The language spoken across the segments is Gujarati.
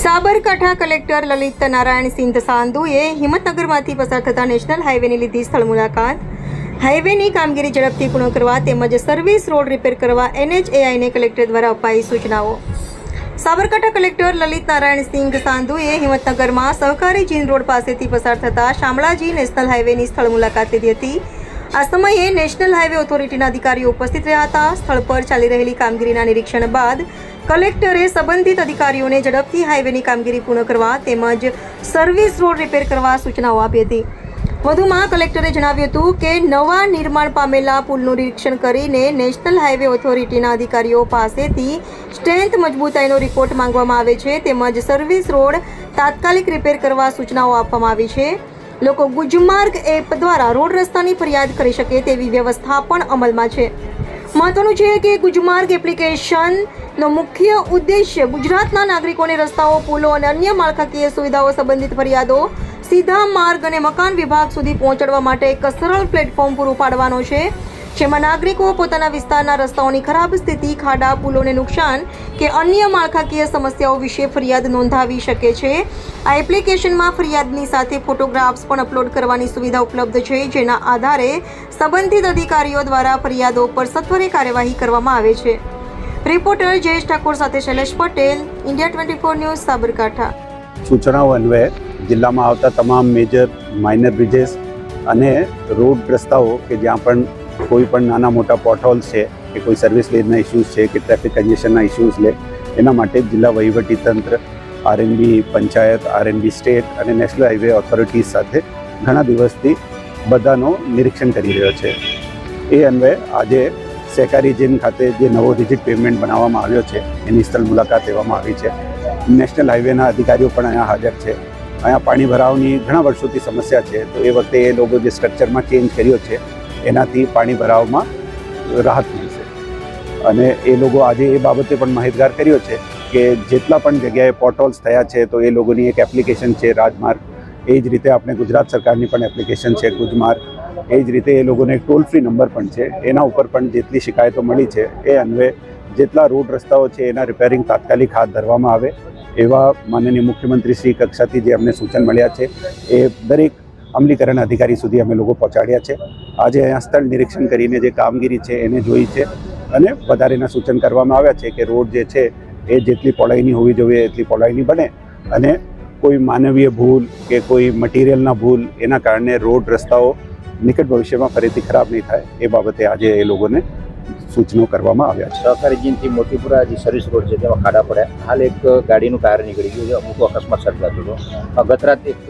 સાબરકાંઠા કલેક્ટર લલિત નારાયણ સિંધ સાંધુએ હિંમતનગરમાંથી પસાર થતા નેશનલ હાઈવેની લીધી સ્થળ મુલાકાત. હાઈવેની કામગીરી ઝડપથી પૂર્ણ કરવા તેમજ સર્વિસ રોડ રિપેર કરવા એનએચએઆઈને કલેક્ટર દ્વારા અપાઈ સૂચનાઓ. સાબરકાંઠા કલેક્ટર લલિત નારાયણ સિંઘ સાંધુએ હિંમતનગરમાં સહકારી જીન રોડ પાસેથી પસાર થતા શામળાજી નેશનલ હાઈવેની સ્થળ મુલાકાત લીધી હતી. આ સમયે નેશનલ હાઈવે ઓથોરિટીના અધિકારીઓ ઉપસ્થિત રહ્યા હતા. સ્થળ પર ચાલી રહેલી કામગીરીના નિરીક્ષણ બાદ કલેક્ટરે સંબંધિત અધિકારીઓને ઝડપથી હાઈવેની કામગીરી પૂર્ણ કરવા તેમજ સર્વિસ રોડ રિપેર કરવા સૂચનાઓ આપી હતી. વધુમાં કલેક્ટરે જણાવ્યું હતું કે નવા નિર્માણ પામેલા પુલનું નિરીક્ષણ કરીને નેશનલ હાઈવે ઓથોરિટીના અધિકારીઓ પાસેથી સ્ટ્રેન્થ મજબૂતાઈનો રિપોર્ટ માંગવામાં આવે છે તેમજ સર્વિસ રોડ તાત્કાલિક રિપેર કરવા સૂચનાઓ આપવામાં આવી છે. લોકો ગુજમાર્ગ એપ દ્વારા રોડ રસ્તાની ફરિયાદ કરી શકે તેવી વ્યવસ્થા પણ અમલમાં છે. મહત્વનું છે કે ગુજમાર્ગ એપ્લિકેશનનો મુખ્ય ઉદ્દેશ્ય ગુજરાતના નાગરિકોને રસ્તાઓ, પુલો અને અન્ય માળખાકીય સુવિધાઓ સંબંધિત ફરિયાદો સીધા માર્ગ અને મકાન વિભાગ સુધી પહોંચાડવા માટે એક સરળ પ્લેટફોર્મ પૂરું પાડવાનો છે. જેમાં નાગરિકો પોતાના વિસ્તારના રસ્તાઓની ખરાબ સ્થિતિ, ખાડા, પુલોને નુકસાન કે અન્ય માળખાકીય સમસ્યાઓ વિશે ફરિયાદ નોંધાવી શકે છે. આ એપ્લિકેશનમાં ફરિયાદની સાથે ફોટોગ્રાફ્સ પણ અપલોડ કરવાની સુવિધા ઉપલબ્ધ છે, જેના આધારે સંબંધિત અધિકારીઓ દ્વારા ફરિયાદો પર સત્વરે કાર્યવાહી કરવામાં આવે છે. રિપોર્ટર જયેશ ઠાકોર સાથે Shailesh Patel, India twenty four news, Sabarkantha. સૂચનાઓ અન્વયે જિલ્લામાં આવતા તમામ મેજર માઇનર બ્રિજેસ અને રોડ રસ્તાઓ કે જ્યાં પણ કોઈ પણ નાના મોટા પોટહોલ્સ છે કે કોઈ સર્વિસ લેનના ઇસ્યુઝ છે કે ટ્રાફિક કન્જેશનના ઇસ્યુઝ લે એના માટે જિલ્લા વહીવટી તંત્ર આરએનબી પંચાયત આરએનબી સ્ટેટ અને નેશનલ હાઈવે ઓથોરિટીઝ સાથે ઘણા દિવસથી બધાનો નિરીક્ષણ કરી રહ્યો છે. એ અન્વયે આજે સહકારી જીમ ખાતે જે નવો ડિજિટ પેમેન્ટ બનાવવામાં આવ્યો છે, એની સ્થળ મુલાકાત લેવામાં આવી છે. નેશનલ હાઈવેના અધિકારીઓ પણ અહીંયા હાજર છે. અહીંયા પાણી ભરાવની ઘણા વર્ષોથી સમસ્યા છે, તો એ વખતે એ લોકો જે સ્ટ્રક્ચરમાં ચેન્જ કર્યો છે એનાથી પાણી ભરાવમાં રાહત મળશે. અને એ લોકો આજે એ બાબતે પણ માહિતગાર કર્યો છે કે જેટલા પણ જગ્યાએ પોર્ટોલ્સ થયા છે, તો એ લોકોની એક એપ્લિકેશન છે રાજમાર્ગ. એ જ રીતે આપણે ગુજરાત સરકારની પણ એપ્લિકેશન છે ગુજમાર્ગ. એ જ રીતે એ લોકોને ટોલ ફ્રી નંબર પણ છે. એના ઉપર પણ જેટલી શિકાયતો મળી છે, એ અન્વે જેટલા રોડ રસ્તાઓ છે એના રિપેરિંગ તાત્કાલિક હાથ ધરવામાં આવે, એવા માનનીય મુખ્યમંત્રી શ્રી કક્ષાથી જે અમને સૂચન મળ્યા છે, એ દરેક અમલીકરણ અધિકારી સુધી અમે લોકો પહોંચાડ્યા છે. આજે અહીંયા સ્થળ નિરીક્ષણ કરીને જે કામગીરી છે એને જોઈ છે અને વધારેના સૂચન કરવામાં આવ્યા છે કે રોડ જે છે એ જેટલી પહોળાઈની હોવી જોઈએ એટલી પહોળાઈની બને અને કોઈ માનવીય ભૂલ કે કોઈ મટીરિયલના ભૂલ એના કારણે રોડ રસ્તાઓ નિકટ ભવિષ્યમાં ફરીથી ખરાબ નહીં થાય એ બાબતે આજે એ લોકોને સૂચનો કરવામાં આવ્યા છે. સહકારી જીનથી મોતીપુરા જે સર્વિસ રોડ છે, તેમાં ખાડા પડ્યા. હાલ એક ગાડીનું ટાયર નીકળી ગયું છે. અમુક અકસ્માત સર્જાતો હતો. ગત એક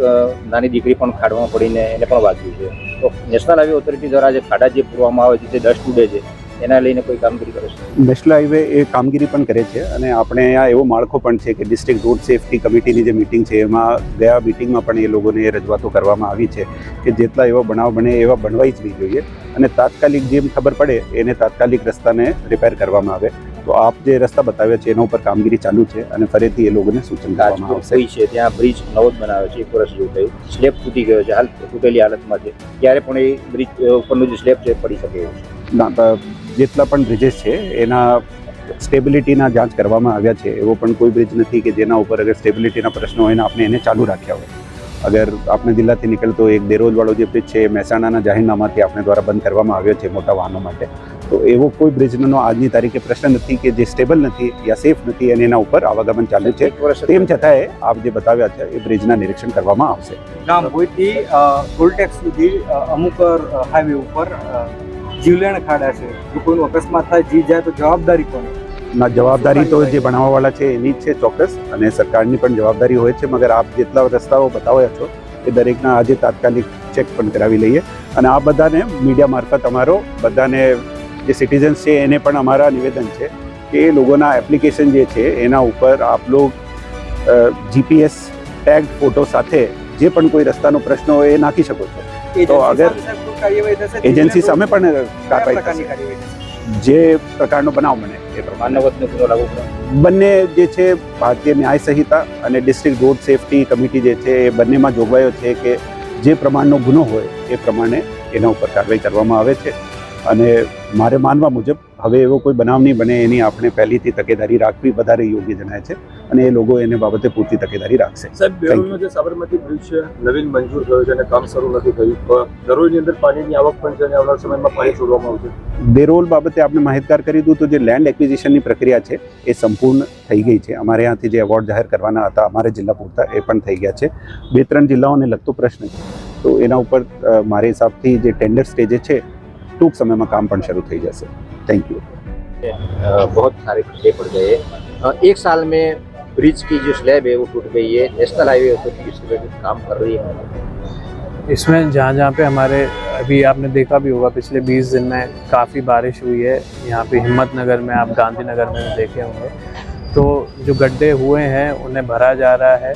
નાની દીકરી પણ ખાડામાં પડીને એને પણ વાગ્યું છે. તો નેશનલ હાઈવે ઓથોરિટી દ્વારા જે ખાડા જે પૂરવામાં આવે છે, તે ડસ્ટ ઉડે છે. એના લઈને કોઈ કામગીરી કરે છે? નેશનલ હાઈવે એ કામગીરી પણ કરે છે અને આપણે અહીંયા એવો માળખો પણ છે કે ડિસ્ટ્રિક્ટ રોડ સેફટી કમિટીની જે મિટિંગ છે, એમાં ગયા મિટિંગમાં પણ એ લોકોને એ રજૂઆતો કરવામાં આવી છે કે જેટલા એવા બનાવ બને એવા બનવાઈ જ નહીં જોઈએ અને તાત્કાલિક જેમ ખબર પડે, એને તાત્કાલિક રસ્તાને રિપેર કરવામાં આવે. તો આપ જે રસ્તા બતાવ્યા છે એના ઉપર કામગીરી ચાલુ છે અને ફરીથી એ લોકોને સૂચન કરવામાં આવશે. છે ત્યાં બ્રિજ નવો જ બનાવ્યો છે એક વર્ષ જેવું થયું. સ્લેબ તૂટી ગયો છે હાલ તૂટેલી હાલતમાં છે. ત્યારે પણ એ બ્રિજ ઉપરનું જે સ્લેબ છે પડી શકે એવું છે. ના, જેટલા પણ બ્રિજેસ છે એના સ્ટેબિલિટીના જાંચ કરવામાં આવ્યા છે. એવો પણ કોઈ બ્રિજ નથી કે જેના ઉપર અગર સ્ટેબિલિટીના પ્રશ્નો હોય ને આપણે એને ચાલુ રાખ્યા હોય. અગર આપણે જિલ્લાથી નીકળતો એક દેરોજવાળો જે બ્રિજ છે એ મહેસાણાના જાહેરનામાથી આપણે દ્વારા બંધ કરવામાં આવ્યો છે મોટા વાહનો માટે. તો એવો કોઈ બ્રિજનો આજની તારીખે પ્રશ્ન નથી કે જે સ્ટેબલ નથી યા સેફ નથી અને એના ઉપર આવાગમન ચાલુ છે. તેમ છતાંય આપ જે બતાવ્યા છે એ બ્રિજના નિરીક્ષણ કરવામાં આવશે. ગામ ભોયથી ટોલટેક્સ સુધી અમુક હાઈવે ઉપર જીવલેણ ખાડા છે. જો કોઈનું અકસ્માત થાય જી જાય તો જવાબદારી કોની? ના જવાબદારી તો જે બનાવવાવાળા છે એની જ છે ચોક્કસ અને સરકારની પણ જવાબદારી હોય છે મગર આપ જેટલા રસ્તાઓ બતાવ્યા છો એ દરેકના આજે તાત્કાલિક ચેક પણ કરાવી લઈએ. અને આ બધાને મીડિયા મારફત અમારો બધાને જે સિટીઝન્સ છે એને પણ અમારા નિવેદન છે કે એ લોકોના એપ્લિકેશન જે છે એના ઉપર આપ લોગ જીપીએસ ટેગ ફોટો સાથે જે પણ કોઈ રસ્તાનો પ્રશ્ન હોય એ નાખી શકો છો. તો અગર એજન્સી સામે પણ કાર્યવાહી થશે. જે પ્રકારનો બનાવ બને એ પ્રમાણે. બંને જે છે ભારતીય ન્યાય સંહિતા અને ડિસ્ટ્રિક્ટ રોડ સેફટી કમિટી જે છે એ બંનેમાં જોગવાઈઓ છે કે જે પ્રમાણનો ગુનો હોય એ પ્રમાણે એના ઉપર કાર્યવાહી કરવામાં આવે છે. અને મારે માનવા મુજબ હવે એવો કોઈ બનાવ નહીં બને એની આપણે પહેલીથી તકેદારી રાખવી વધારે યોગ્ય જણાય છે અને એ લોકો એને બાબતે પૂરતી તકેદારી રાખશે. સાહેબ જે સાબરમતી બ્રિજ છે નવીન મંજૂર થયો છે અને કામ શરૂ નથી થયું તો દરરોજની અંદર પાણીની આવક પણ છે અને આવનાર સમયમાં પાણી છોડવામાં આવશે. બેરોલ બાબતે આપણે માહિતગાર કરી દીધું તો જે લેન્ડ એક્વિઝિશનની પ્રક્રિયા છે એ સંપૂર્ણ થઈ ગઈ છે. અમારે ત્યાંથી જે એવોર્ડ જાહેર કરવાના હતા અમારે જિલ્લા પૂરતા એ પણ થઈ ગયા છે. બે ત્રણ જિલ્લાઓને લગતો પ્રશ્ન છે. તો એના ઉપર મારા હિસાબથી જે ટેન્ડર સ્ટેજે છે ટૂંક સમયમાં કામ પણ શરૂ થઈ જશે થેન્ક યુ अ, बहुत सारे खड्डे पड़ गए अ, एक साल में ब्रिज की जो स्लैब है वो टूट गई है नेशनल हाईवे अथॉरिटी इस पर काम कर रही है इसमें जहाँ जहाँ पे हमारे अभी आपने देखा भी होगा पिछले 20 दिन में काफ़ी बारिश हुई है यहाँ पे हिम्मत नगर में आप गांधीनगर में भी देखे होंगे तो जो गड्ढे हुए हैं उन्हें भरा जा रहा है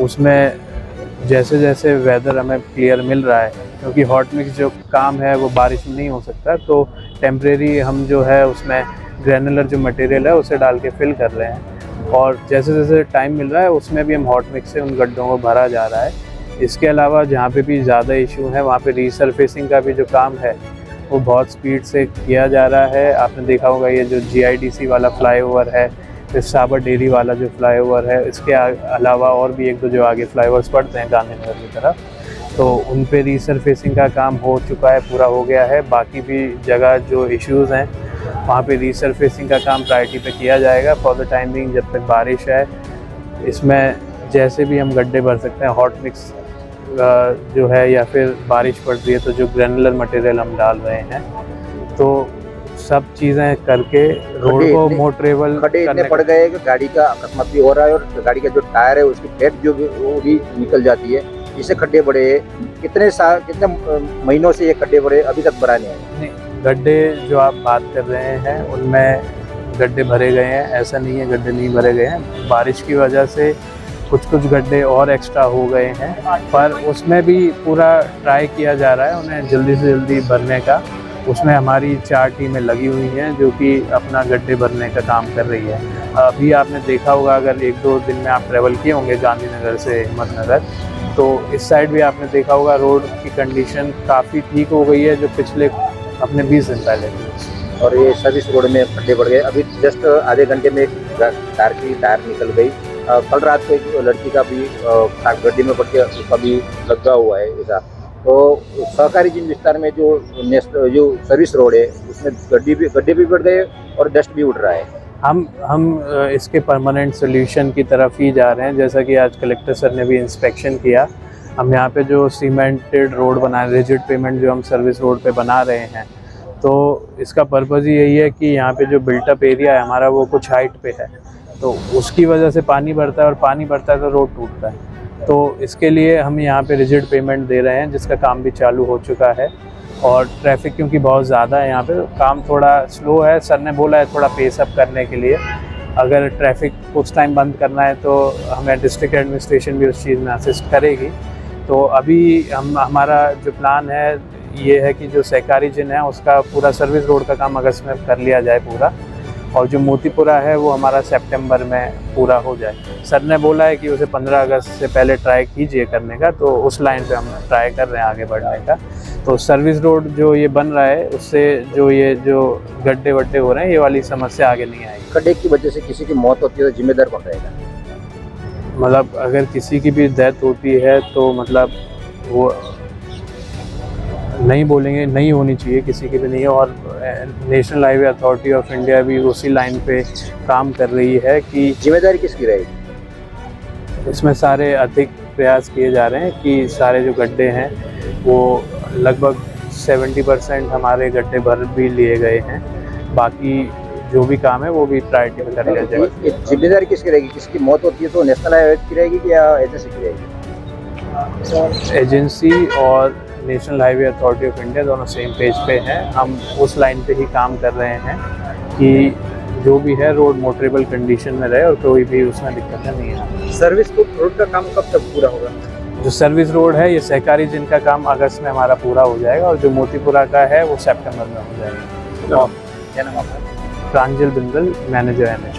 उसमें जैसे जैसे वेदर हमें क्लियर मिल रहा है क्योंकि हॉट मिक्स जो काम है, वो बारिश में नहीं हो सकता। तो टेम्परेरी हम जो है, उसमें ग्रैनुलर जो मटेरियल है, उसे डाल के फिल कर रहे हैं। और जैसे जैसे टाइम मिल रहा है, उसमें भी हम हॉट मिक्स से उन गड्ढों को भरा जा रहा है। इसके अलावा जहाँ पे भी ज़्यादा इशू है, वहाँ पे रीसरफेसिंग का भी जो काम है, वो बहुत स्पीड से किया जा रहा है। आपने देखा होगा, ये जो जीआईडीसी वाला फ्लाईओवर है फिर साबर डेरी वाला जो फ्लाईओवर है, इसके अलावा और भी एक दो जो आगे फ्लाईओवर्स पड़ते हैं, गांधीनगर की तरफ़। तो उन पे रीसरफेसिंग का काम हो चुका है पूरा हो गया है। बाकी भी जगह जो इश्यूज़ हैं वहाँ पे रीसरफेसिंग का काम प्रायोरिटी पे किया जाएगा। फॉर द टाइम बिंग जब तक बारिश है इसमें जैसे भी हम गड्ढे भर सकते हैं हॉट मिक्स जो है या फिर बारिश पड़ रही है तो जो ग्रैनुलर मटेरियल हम डाल रहे हैं तो सब चीज़ें करके रोड को मोटरेबल इतने करने पड़ गए कि गाड़ी का अकस्मात भी हो रहा है और गाड़ी का जो टायर है उसकी प्लेट जो भी वो भी निकल जाती है। इससे खड्डे बड़े, कितने साल कितने महीनों से ये खड्डे बड़े अभी तक भरा नहीं है? गड्ढे जो आप बात कर रहे हैं, उनमें गड्ढे भरे गए हैं, ऐसा नहीं है गड्ढे नहीं भरे गए हैं। बारिश की वजह से कुछ कुछ गड्ढे और एक्स्ट्रा हो गए हैं, पर उसमें भी पूरा ट्राई किया जा रहा है उन्हें जल्दी से जल्दी भरने का। उसमें हमारी चार टीमें लगी हुई हैं जो कि अपना गड्ढे भरने का काम कर रही है। अभी आपने देखा होगा, अगर एक दो दिन में आप ट्रैवल किए होंगे गांधीनगर से हिम्मतनगर तो इस साइड भी आपने देखा होगा, रोड की कंडीशन काफ़ी ठीक हो गई है जो पिछले अपने 20 दिन पहले। और ये सर्विस रोड में खड्डे पड़ गए। अभी जस्ट आधे घंटे में कार की टायर निकल गई। कल रात को एक लड़की का भी कार गड्ढे में पड़ के उसका भी लगा हुआ है ऐसा तो सहकारी जिन विस्तार में जो नेशनल जो सर्विस रोड है, उसमें गड्ढे भी गड्ढे भी पड़ गए और डस्ट भी उड़ रहा है। हम हम इसके परमानेंट सोल्यूशन की तरफ़ ही जा रहे हैं। जैसा कि आज कलेक्टर सर ने भी इंस्पेक्शन किया, हम यहाँ पे जो सीमेंटेड रोड बना रिजिड पेमेंट जो हम सर्विस रोड पे बना रहे हैं तो इसका पर्पज़ ही यही है कि यहाँ पे जो बिल्टअप एरिया है हमारा, वो कुछ हाइट पे है। तो उसकी वजह से पानी बढ़ता है और पानी बढ़ता है तो रोड टूटता है। तो इसके लिए हम यहाँ पे रिजिड पेमेंट दे रहे हैं, जिसका काम भी चालू हो चुका है। और ट्रैफ़िक क्योंकि बहुत ज़्यादा है यहाँ पे तो काम थोड़ा स्लो है। सर ने बोला है थोड़ा पेस अप करने के लिए। अगर ट्रैफ़िक कुछ टाइम बंद करना है तो हमें डिस्ट्रिक्ट एडमिनिस्ट्रेशन भी उस चीज़ में असिस्ट करेगी। तो अभी हम, हमारा जो प्लान है, ये है कि जो सहकारी जिन है, उसका पूरा सर्विस रोड का काम अगस्त में कर लिया जाए पूरा। और जो मोतीपुरा है वो हमारा सितंबर में पूरा हो जाए। सर ने बोला है कि उसे 15 अगस्त से पहले ट्राई कीजिए करने का तो उस लाइन पे हम ट्राई कर रहे हैं आगे बढ़ने का। तो सर्विस रोड जो ये बन रहा है उससे जो ये जो गड्ढे वड्ढे हो रहे हैं ये वाली समस्या आगे नहीं आएगी। गड्ढे की वजह से किसी की मौत होती है तो जिम्मेदार कौन रहेगा? मतलब अगर किसी की भी डेथ होती है तो मतलब वो नहीं बोलेंगे नहीं होनी चाहिए किसी की भी नहीं और National Highway Authority of India भी उसी लाइन पे काम कर रही है कि ज़िम्मेदारी किसकी रहेगी? इसमें सारे अधिक प्रयास किए जा रहे हैं कि सारे जो गड्ढे हैं वो लगभग 70 परसेंट हमारे गड्ढे भर भी लिए गए हैं। बाकी जो भी काम है वो भी प्रायोरिटी में कर लिया जाएगा ज़िम्मेदारी किसकी रहेगी? किसकी मौत होती है तो नेशनल हाईवे की रहेगी या एजेंसी की रहेगी? एजेंसी और National Highway Authority of India दोनों सेम पेज पे हैं। हम उस लाइन पे ही काम कर रहे हैं कि जो भी है रोड मोटरेबल कंडीशन में रहे और कोई भी उसमें दिक्कतें नहीं है। सर्विस रोड का काम कब तक पूरा होगा? जो सर्विस रोड है ये सहकारी जिनका काम अगस्त में हमारा पूरा हो जाएगा और जो मोतीपुरा का है वो सेप्टेम्बर में हो जाएगा। क्या नाम आपका? प्रांजल बिंदल मैनेजर एन